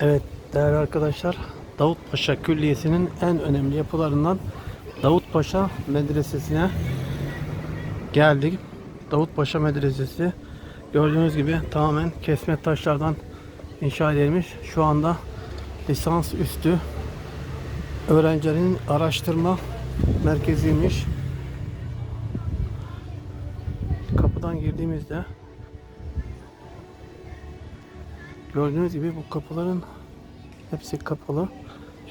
Evet değerli arkadaşlar Davutpaşa Külliyesi'nin en önemli yapılarından Davutpaşa Medresesi'ne geldik. Davutpaşa Medresesi gördüğünüz gibi tamamen kesme taşlardan inşa edilmiş. Şu anda lisans üstü öğrencilerin araştırma merkeziymiş. Kapıdan girdiğimizde Gördüğünüz gibi bu kapıların hepsi kapalı.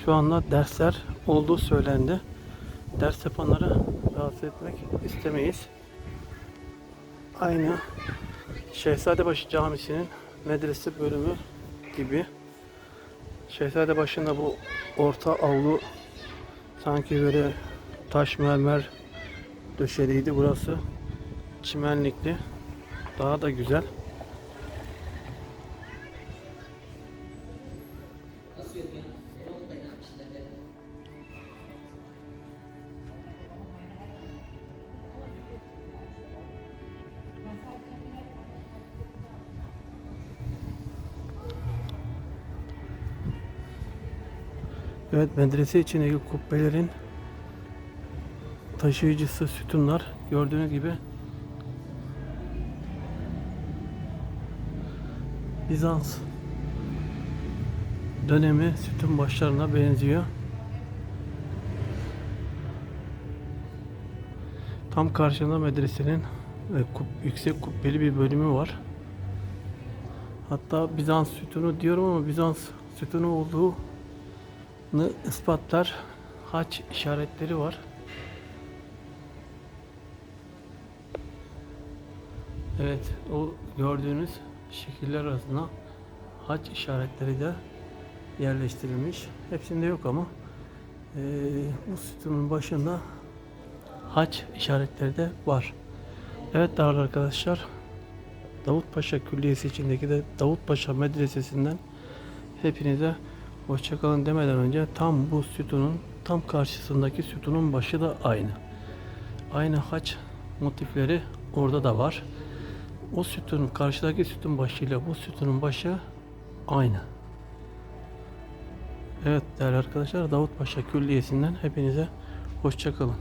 Şu anda dersler olduğu söylendi. Ders yapanları rahatsız etmek istemeyiz. Aynı Şehzadebaşı Camisi'nin medrese bölümü gibi. Şehzadebaşı'nda bu orta avlu sanki böyle taş mermer döşeliydi. Burası çimenlikli. Daha da güzel. Evet medrese içindeki kubbelerin taşıyıcısı sütunlar gördüğünüz gibi Bizans dönemi sütun başlarına benziyor. Tam karşında medresenin e, yüksek kubbeli bir bölümü var. Hatta Bizans sütunu diyorum ama Bizans sütunu olduğu ispatlar haç işaretleri var. Evet, o gördüğünüz şekiller arasında haç işaretleri de yerleştirilmiş. Hepsinde yok ama eee, bu sütunun başında haç işaretleri de var. Evet değerli arkadaşlar, Davutpaşa Külliyesi içindeki de Davutpaşa Medresesi'nden hepinize hoşçakalın demeden önce tam bu sütunun tam karşısındaki sütunun başı da aynı. Aynı haç motifleri orada da var. O sütunun karşıdaki sütun başıyla bu sütunun başı aynı. Evet değerli arkadaşlar Davutpaşa Külliyesi'nden hepinize hoşçakalın.